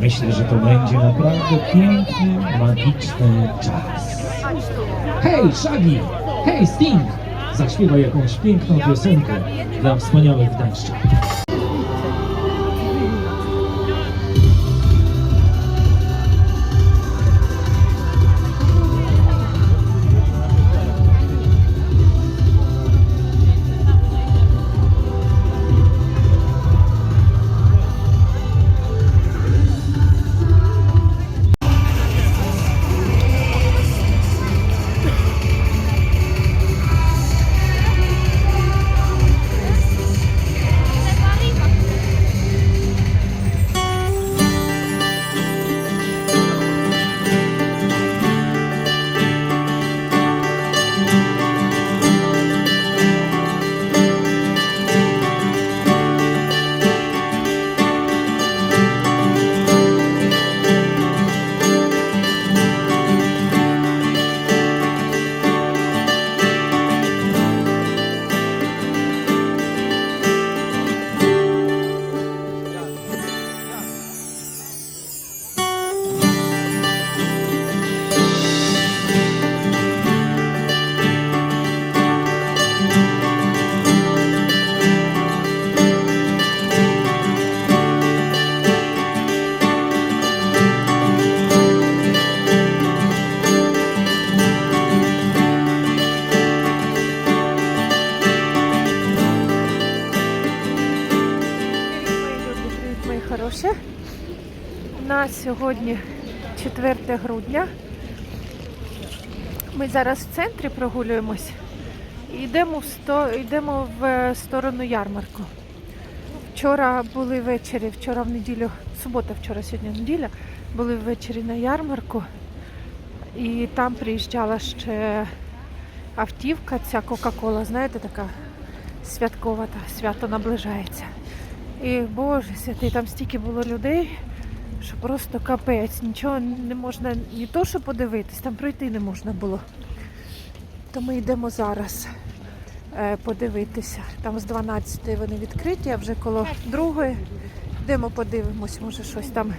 Myślę, że to będzie naprawdę piękny, magiczny czas. Hej, Shaggy! Hej, Sting! Zaśpiewaj jakąś piękną piosenkę dla wspaniałych gdańszczan. Нас сьогодні 4 грудня. Ми зараз в центрі прогулюємось і йдемо в, сто... йдемо в е, сторону ярмарку. Вчора були ввечері, вчора в неділю, субота, вчора, сьогодні неділя, були ввечері на ярмарку. І там приїжджала ще автівка, ця Кока-Кола, знаєте, така святкова, та свято наближається. І Боже святий, там стільки було людей, що просто капець. Нічого не можна ні то, що подивитись, там пройти не можна було. То ми йдемо зараз е, подивитися. Там з 12 вони відкриті, а вже коло другої. Йдемо подивимось, може щось там.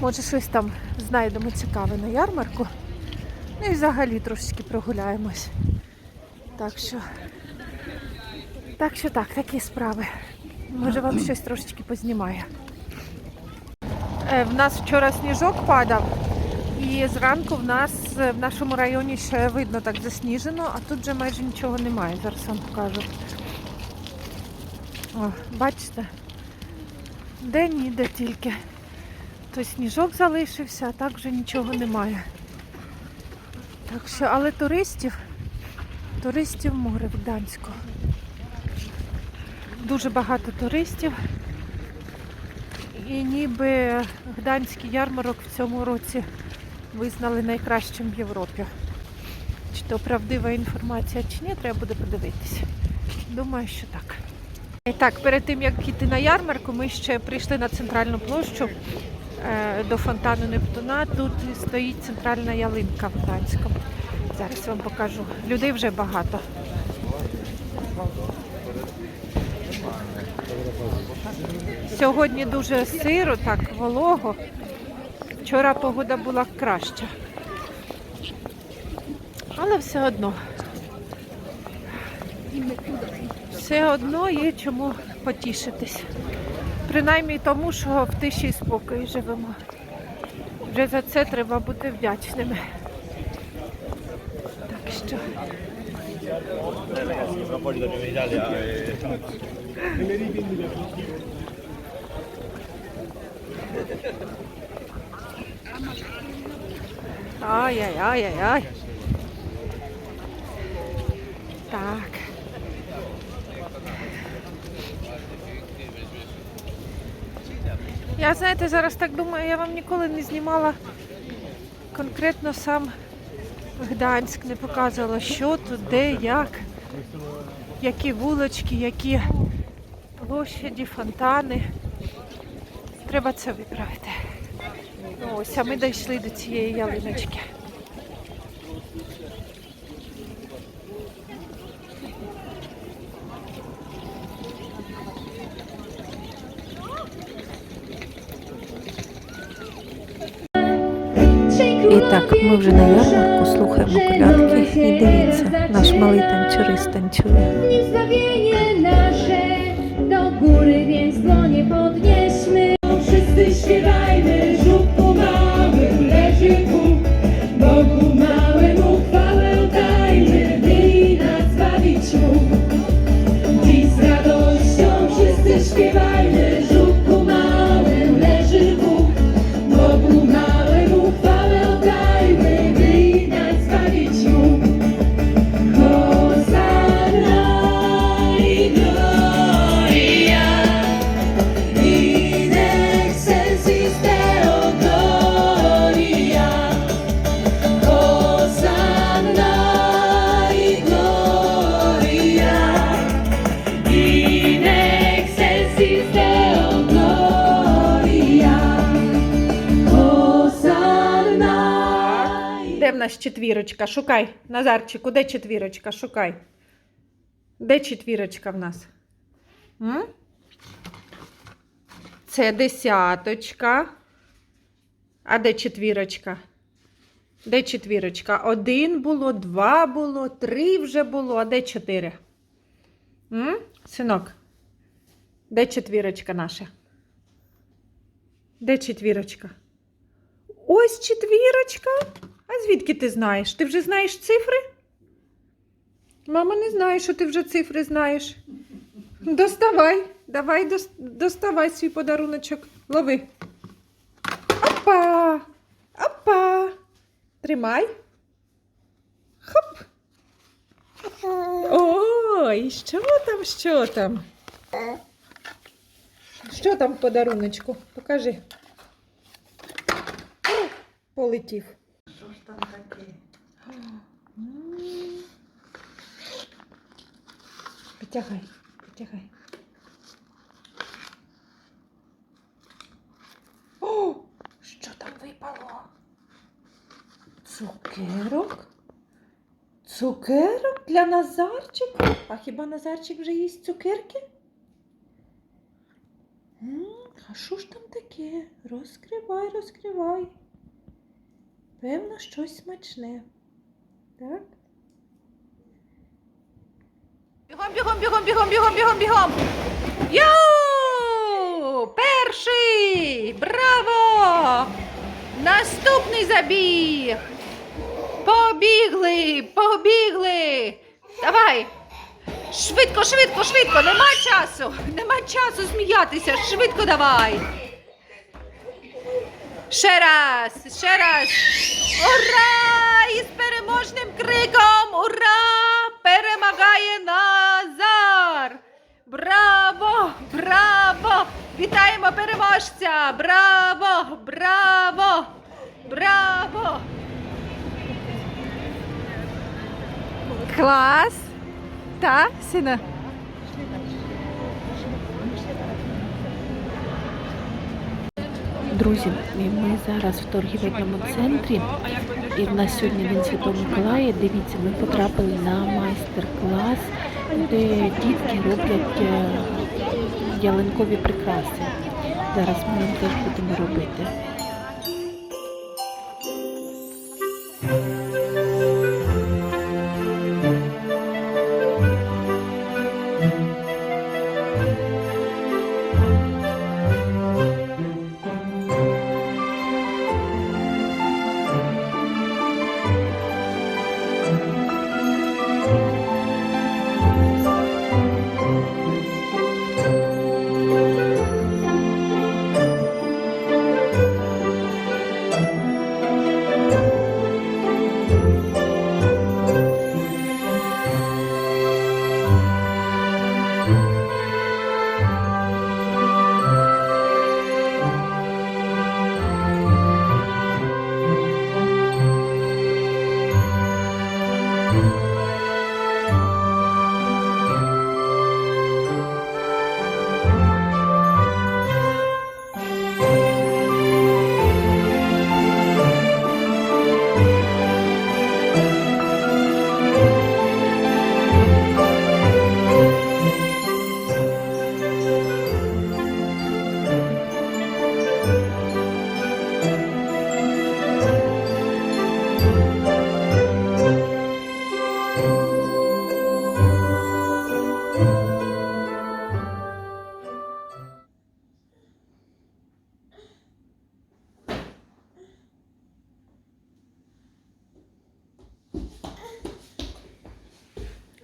Може щось там знайдемо цікаве на ярмарку. Ну і взагалі трошечки прогуляємось. Так що, так що так, такі справи. Може вам щось трошечки познімає. Е, В нас вчора сніжок падав, і зранку в нас е, в нашому районі ще видно так засніжено, а тут вже майже нічого немає. Зараз вам покажу. О, бачите? Де ніде тільки. То сніжок залишився, а так вже нічого немає. Так що, але туристів, туристів море в Гданську. Дуже багато туристів. І ніби Гданський ярмарок в цьому році визнали найкращим в Європі. Чи то правдива інформація, чи ні, треба буде подивитися. Думаю, що так. І так, перед тим як йти на ярмарку, ми ще прийшли на центральну площу е, до фонтану Нептуна. Тут стоїть центральна ялинка в Гданському. Зараз вам покажу. Людей вже багато. Сьогодні дуже сиро, так волого. Вчора погода була краща. Але все одно. Все одно є чому потішитись. Принаймні тому, що в тиші і спокої живемо. Вже за це треба бути вдячними. Так що. Ай-яй-яй-яй-яй. Так. Я, знаєте, зараз так думаю, я вам ніколи не знімала конкретно сам Гданськ, не показувала, що тут, де, як, які вулочки, які площаді, фонтани. Треба це виправити. Ось, а ми дійшли до цієї ялиночки. Так, ми вже на ярмарку слухаємо колядки і дивіться, наш малий танцюрист танцює. Niech zbawienie nasze do góry, więc dłonie podnieśmy. Wszyscy śpiewajmy, żółtku małym leży Bóg. Bogu małemu chwałę dajmy, by i nas zbawić mógł. Dziś z radością wszyscy śpiewajmy, Четвірочка? Шукай. Назарчику, де четвірочка? Шукай. Де четвірочка в нас? М? Це десяточка. А де четвірочка? Де четвірочка? Один було, два було, три вже було, а де чотири? М? Синок, де четвірочка наша? Де четвірочка? Ось четвірочка. А звідки ти знаєш? Ти вже знаєш цифри? Мама не знає, що ти вже цифри знаєш. Доставай, давай дос- доставай свій подаруночок. Лови. Опа! Опа! Тримай. Хоп. Ой, що там, що там? Що там в подаруночку? Покажи. Полетів. М. Потягай, потягай. О, що там випало? Цукерок? Цукерок для Назарчика? А хіба Назарчик вже їсть цукерки? А що ж там таке? Розкривай, розкривай. Певно, щось смачне. Так? Бігом, бігом, бігом, бігом, бігом, бігом, бігом. Йоу! Перший! Браво! Наступний забіг! Побігли! Побігли! Давай! Швидко, швидко, швидко! Нема часу! Нема часу сміятися! Швидко давай! Ще раз! Ще раз! Ура! І з переможним криком! Ура! Перемагає Назар! Браво! Браво! Вітаємо переможця! Браво! Браво! Браво! Клас! Та, сина? Друзі, ми зараз в торгівельному центрі, і в нас сьогодні День Святого Миколая. Дивіться, ми потрапили на майстер-клас, де дітки роблять е, ялинкові прикраси. Зараз ми їм теж будемо робити.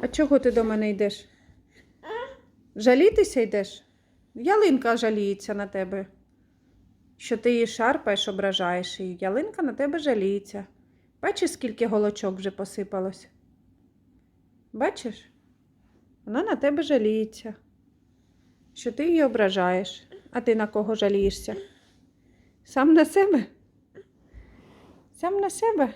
Чого ти до мене йдеш? Жалітися йдеш? Ялинка жаліється на тебе. Що ти її шарпаєш, ображаєш її. Ялинка на тебе жаліється. Бачиш, скільки голочок вже посипалось? Бачиш? Вона на тебе жаліється. Що ти її ображаєш. А ти на кого жалієшся? Сам на себе? Сам на себе?